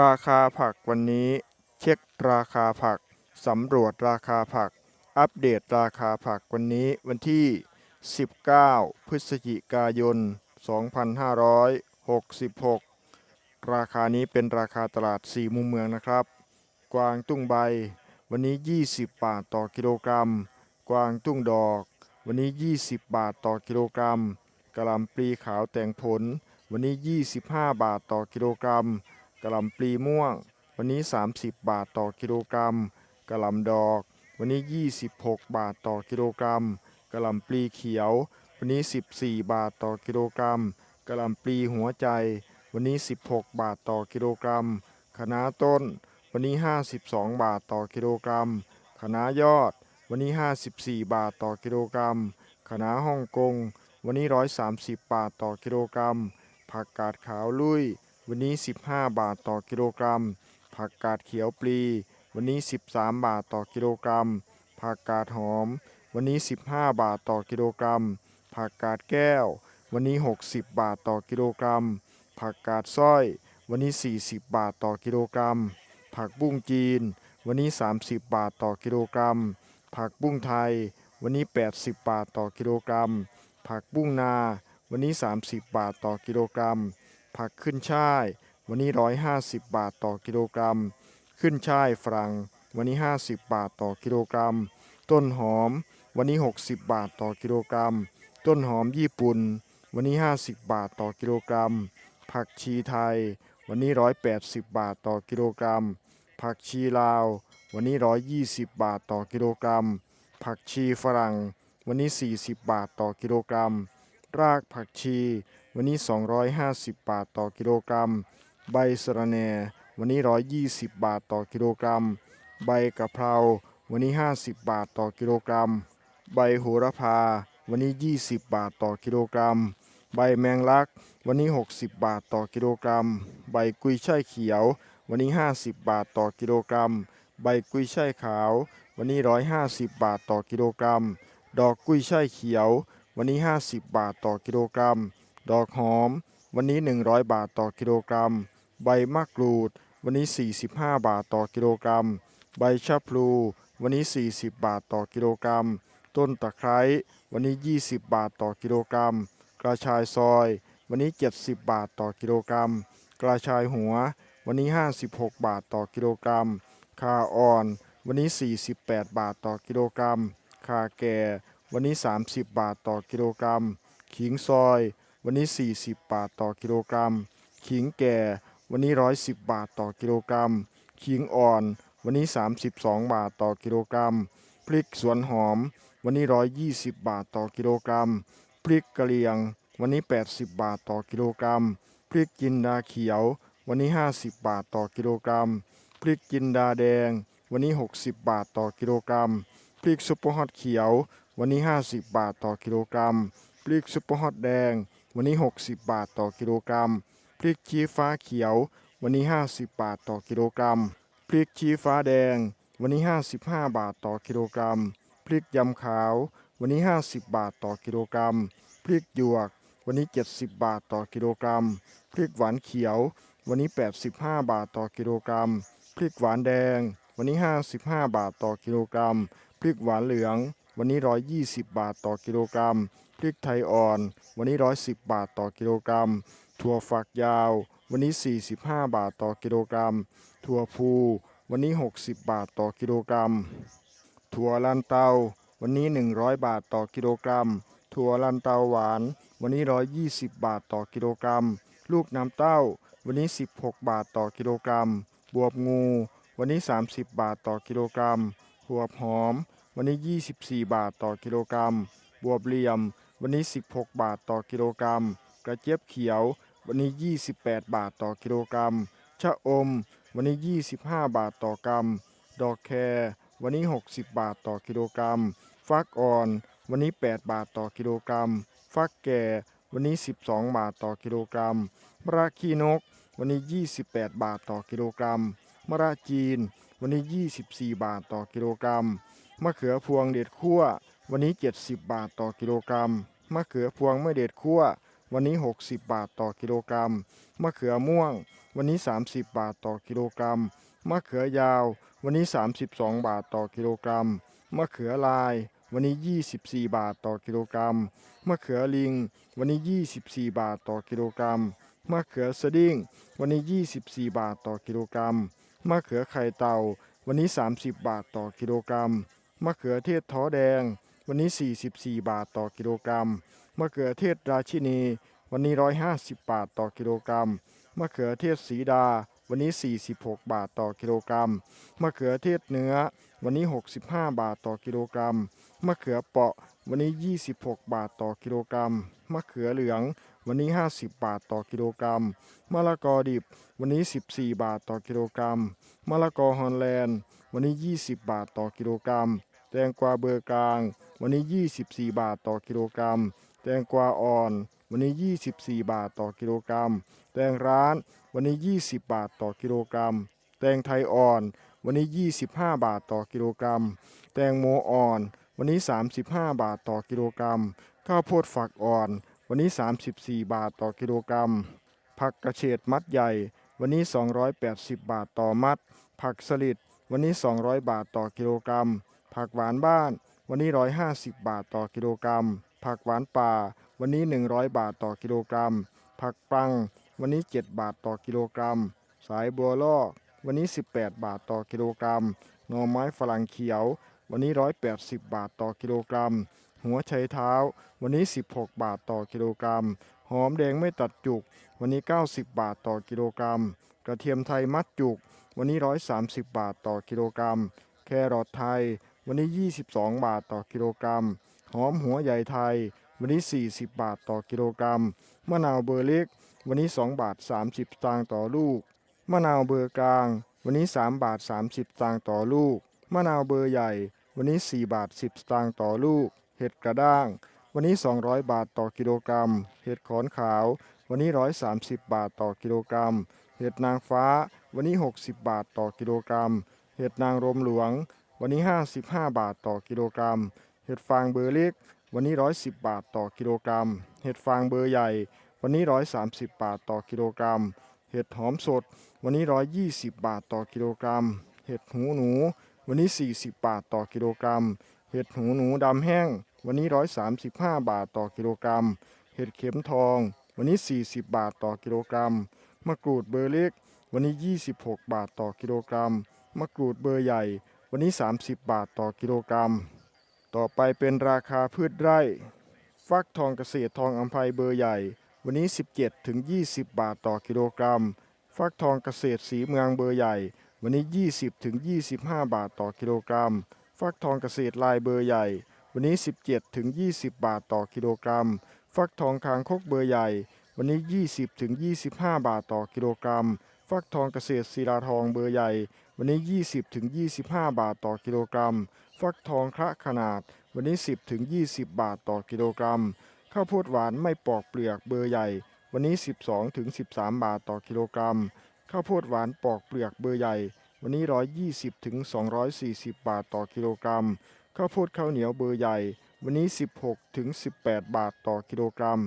ราคาผักวันนี้ เช็คราคาผัก สำรวจราคาผัก อัปเดตราคาผักวันนี้วันที่ 19 พฤศจิกายน 2566 ราคานี้เป็นราคาตลาด 4 มุมเมืองนะครับ กวางตุ้งใบ วันนี้ 20 บาทต่อกิโลกรัม กวางตุ้งดอก วันนี้ 20 บาทต่อกิโลกรัมกะหล่ำปลีขาวแต่งผล วันนี้ 25 บาทต่อกิโลกรัม กะหล่ำปลีม่วง วันนี้ 30 บาทต่อกิโลกรัมกะหล่ำดอก วันนี้ 26 บาทต่อกิโลกรัมกะหล่ำปลีเขียว วันนี้ 14 บาทต่อกิโลกรัมกะหล่ำปลีหัวใจ วันนี้ 16 บาทต่อกิโลกรัมคะน้าต้น วันนี้ 52 บาทต่อกิโลกรัมคะน้ายอด วันนี้ 54 บาทต่อกิโลกรัมคะน้าฮ่องกง วันนี้ 130 บาทต่อกิโลกรัมผักกาดขาวลุย วันนี้ 15 บาทต่อกิโลกรัม ผักกาดเขียวปลี วันนี้ 13 บาทต่อกิโลกรัม ผักกาดหอม วันนี้ 15 บาทต่อกิโลกรัม ผักกาดแก้ว วันนี้ 60 บาทต่อกิโลกรัม ผักกาดสร้อย วันนี้ 40 บาทต่อกิโลกรัม ผักบุ้งจีน วันนี้ 30 บาทต่อกิโลกรัม ผักบุ้งไทย วันนี้ 80 บาทต่อกิโลกรัม ผักบุ้งนา วันนี้ 30 บาทต่อกิโลกรัม ผักขึ้นช่าย วันนี้ 150 บาทต่อกิโลกรัม ขึ้นช่ายฝรั่งวันนี้ 50 บาทต่อกิโลกรัม ต้นหอม วันนี้ 60 บาทต่อกิโลกรัม ต้นหอมญี่ปุ่น วันนี้ 50 บาทต่อกิโลกรัม ผักชีไทย วันนี้ 180 บาทต่อกิโลกรัม ผักชีลาว วันนี้ 120 บาทต่อกิโลกรัม ผักชีฝรั่ง วันนี้ 40 บาทต่อกิโลกรัม รากผักชี วันนี้ 250 บาทต่อกิโลกรัม ใบสะระแหน่ วันนี้ 120 บาทต่อกิโลกรัม ใบกะเพรา วันนี้ 50 บาทต่อกิโลกรัม ใบโหระพา วันนี้ 20 บาทต่อกิโลกรัม ใบแมงลัก วันนี้ 60 บาทต่อกิโลกรัม ใบกุยช่ายเขียว วันนี้ 50 บาทต่อกิโลกรัม ใบกุยช่ายขาว วันนี้ 150 บาทต่อกิโลกรัม ดอกกุยช่ายเขียว วันนี้ 50 บาทต่อกิโลกรัม ดอกหอม วันนี้ 100 บาทต่อกิโลกรัม ใบมะกรูด วันนี้ 45 บาทต่อกิโลกรัม ใบชะพลู วันนี้ 40 บาทต่อกิโลกรัม ต้นตะไคร้ วันนี้ 20 บาทต่อกิโลกรัม กระชายซอย วันนี้ 70 บาทต่อกิโลกรัม กระชายหัว วันนี้ 56 บาทต่อกิโลกรัม คาอ่อน วันนี้ 48 บาทต่อกิโลกรัม คาแก่ วันนี้ 30 บาทต่อกิโลกรัม ขิงซอย วันนี้ 40 บาทต่อกิโลกรัม ขิงแก่ วันนี้ 110 บาทต่อกิโลกรัม ขิงอ่อน วันนี้ 32 บาทต่อกิโลกรัม พริกสวนหอม วันนี้ 120 บาทต่อกิโลกรัม พริกกะเหรี่ยง วันนี้ 80 บาทต่อกิโลกรัม พริกจินดาเขียว วันนี้ 50 บาทต่อกิโลกรัม พริกจินดาแดง วันนี้ 60 บาทต่อกิโลกรัม พริกซุปเปอร์ฮอตเขียว วันนี้ 50 บาทต่อกิโลกรัม พริกซุปเปอร์ฮอตแดง วันนี้ 60 บาทต่อกิโลกรัม พริกชี้ฟ้าเขียว วันนี้ 50 บาทต่อกิโลกรัม พริกชี้ฟ้าแดง วันนี้ 55 บาทต่อกิโลกรัม พริกยำขาว วันนี้ 50 บาทต่อกิโลกรัม พริกหยวก วันนี้ 70 บาทต่อกิโลกรัม พริกหวานเขียว วันนี้ 85 บาทต่อกิโลกรัม พริกหวานแดง วันนี้ 55 บาทต่อกิโลกรัม พริกหวานเหลือง วันนี้ 120 บาทต่อกิโลกรัม พริกไทยอ่อน วันนี้ 110 บาทต่อกิโลกรัม ถั่วฝักยาว วันนี้ 45 บาทต่อกิโลกรัม ถั่วพู วันนี้ 60 บาทต่อกิโลกรัม ถั่วลันเตา วันนี้ 100 บาทต่อกิโลกรัม ถั่วลันเตาหวาน วันนี้ 120 บาทต่อกิโลกรัม ลูกน้ำเต้า วันนี้ 16 บาทต่อกิโลกรัม บวบงู วันนี้ 30 บาทต่อกิโลกรัม หัวหอม วันนี้ 24 บาทต่อกิโลกรัม บวบเหลี่ยม วันนี้ 16 บาทต่อกิโลกรัม กระเจี๊ยบเขียว วันนี้ 28 บาทต่อกิโลกรัม ชะอม วันนี้ 25 บาทต่อกรัม ดอกแครวันนี้ 60 บาทต่อกิโลกรัม ฟักอ่อน วันนี้ 8 บาทต่อกิโลกรัม ฟักแก่ วันนี้ 12 บาทต่อกิโลกรัม มะระขี้นก วันนี้ 28 บาทต่อกิโลกรัม มะระจีน วันนี้ 24 บาทต่อกิโลกรัม มะเขือพวงเด็ดคั่ววันนี้ 70 บาทต่อกิโลกรัม มะเขือพวงไม่เด็ดคั่ววันนี้ 60 บาทต่อกิโลกรัม มะเขือม่วง วันนี้ 30 บาทต่อกิโลกรัม มะเขือยาว วันนี้ 32 บาทต่อกิโลกรัม มะเขือลาย วันนี้ 24 บาทต่อกิโลกรัม มะเขือลิง วันนี้ 24 บาทต่อกิโลกรัม มะเขือสดิ้ง วันนี้ 24 บาทต่อกิโลกรัม มะเขือไข่เต่า วันนี้ 30 บาทต่อกิโลกรัม มะเขือเทศท้อแดง วันนี้ 44 บาทต่อกิโลกรัม มะเขือเทศราชินี วันนี้ 150 บาทต่อกิโลกรัม มะเขือเทศสีดา วันนี้ 46 บาทต่อกิโลกรัม มะเขือเทศเนื้อ วันนี้ 65 บาทต่อกิโลกรัม มะเขือเปาะ วันนี้ 26 บาทต่อกิโลกรัม มะเขือเหลือง วันนี้ 50 บาทต่อกิโลกรัม มะละกอดิบ วันนี้ 14 บาทต่อกิโลกรัม มะละกอฮอลแลนด์ วันนี้ 20 บาทต่อกิโลกรัม แตงกวาเบอร์กลาง วันนี้ 24 บาทต่อกิโลกรัม แตงกวาอ่อน วันนี้ 24 บาทต่อกิโลกรัม แตงร้าน วันนี้ 20 บาทต่อกิโลกรัม แตงไทยอ่อน วันนี้ 25 บาทต่อกิโลกรัม แตงโมอ่อน วันนี้ 35 บาทต่อกิโลกรัม ข้าวโพดฝักอ่อน วันนี้ 34 บาทต่อกิโลกรัม ผักกระเฉดมัดใหญ่ วันนี้ 280 บาทต่อมัด ผักสลิด วันนี้ 200 บาทต่อกิโลกรัม ผักหวานบ้าน วันนี้ 150 บาทต่อกิโลกรัม ผักหวานป่า วันนี้ 100 บาทต่อกิโลกรัม ผักปัง วันนี้ 7 บาทต่อกิโลกรัม สายบัวลอก วันนี้ 18 บาทต่อกิโลกรัม หน่อไม้ฝรั่งเขียว วันนี้ 180 บาทต่อกิโลกรัม หัวไชเท้า วันนี้ 16 บาทต่อกิโลกรัม หอมแดงไม่ตัดจุก วันนี้ 90 บาทต่อกิโลกรัม กระเทียมไทยมัดจุก วันนี้ 130 บาทต่อกิโลกรัม แครอทไทย วันนี้ 22 บาทต่อกิโลกรัม หอมหัวใหญ่ไทย วันนี้ 40 บาทต่อกิโลกรัม มะนาวเบอร์เล็ก วันนี้ 2 บาท 30สตางค์ต่อลูก มะนาวเบอร์กลาง วันนี้ 3 บาท 30สตางค์ต่อลูก มะนาวเบอร์ใหญ่ วันนี้ 4 บาท 10สตางค์ต่อลูก เห็ดกระด้าง วันนี้ 200 บาทต่อกิโลกรัม เห็ดขอนขาว วันนี้ 130 บาทต่อกิโลกรัม เห็ดนางฟ้า วันนี้ 60 บาทต่อกิโลกรัม เห็ดนางรมหลวง วันนี้ 55 บาทต่อกิโลกรัม เห็ดฟางเบอร์เล็ก วันนี้ 110 บาทต่อกิโลกรัม เห็ดฟางเบอร์ใหญ่ วันนี้ 130 บาทต่อกิโลกรัม เห็ดหอมสด วันนี้ 120 บาทต่อกิโลกรัม เห็ดหูหนู วันนี้ 40 บาทต่อกิโลกรัม เห็ดหูหนูดำแห้ง วันนี้ 135 บาทต่อกิโลกรัม เห็ดเข็มทอง วันนี้ 40 บาทต่อกิโลกรัม มะกรูดเบอร์เล็ก วันนี้ 26 บาทต่อกิโลกรัม มะกรูดเบอร์ใหญ่ วันนี้ 30 บาทต่อกิโลกรัม ต่อไปเป็นราคาพืชไร่ ฟักทองเกษตรทองอัมภัยเบอร์ใหญ่ วันนี้ 17ถึง20 บาทต่อกิโลกรัม ฟักทองเกษตรสีเมืองเบอร์ใหญ่ วันนี้ 20ถึง25 บาทต่อกิโลกรัม ฟักทองเกษตรลายเบอร์ใหญ่ วันนี้ 17ถึง20 บาทต่อกิโลกรัม ฟักทองคางคกเบอร์ใหญ่ วันนี้ 20ถึง25 บาทต่อกิโลกรัม ฟักทองเกษตรศิลาทองเบอร์ใหญ่ วันนี้ 20ถึง25 บาทต่อกิโลกรัม ฟักทองคระขนาด วันนี้ 10ถึง20 บาทต่อกิโลกรัม ข้าวโพดหวานไม่ปอกเปลือกเบอร์ใหญ่ วันนี้ 12ถึง13 บาทต่อกิโลกรัม ข้าวโพดหวานปอกเปลือกเบอร์ใหญ่ วันนี้ 120ถึง240 บาทต่อกิโลกรัม ข้าวโพดข้าวเหนียวเบอร์ใหญ่ วันนี้ 16ถึง18 บาทต่อกิโลกรัม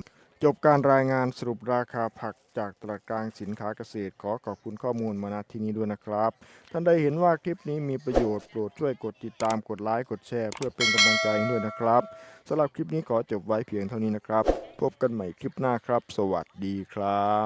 จบการรายงานสรุปราคาผัก จากตลาดกลางสินค้าเกษตร ขอขอบคุณข้อมูลมาณที่นี้ด้วยนะครับ ท่านใดเห็นว่าคลิปนี้มีประโยชน์โปรดช่วยกดติดตามกดไลค์กดแชร์ เพื่อเป็นกำลังใจให้ด้วยนะครับสำหรับคลิปนี้ขอจบไว้เพียงเท่านี้นะครับ พบกันใหม่คลิปหน้าครับ สวัสดีครับ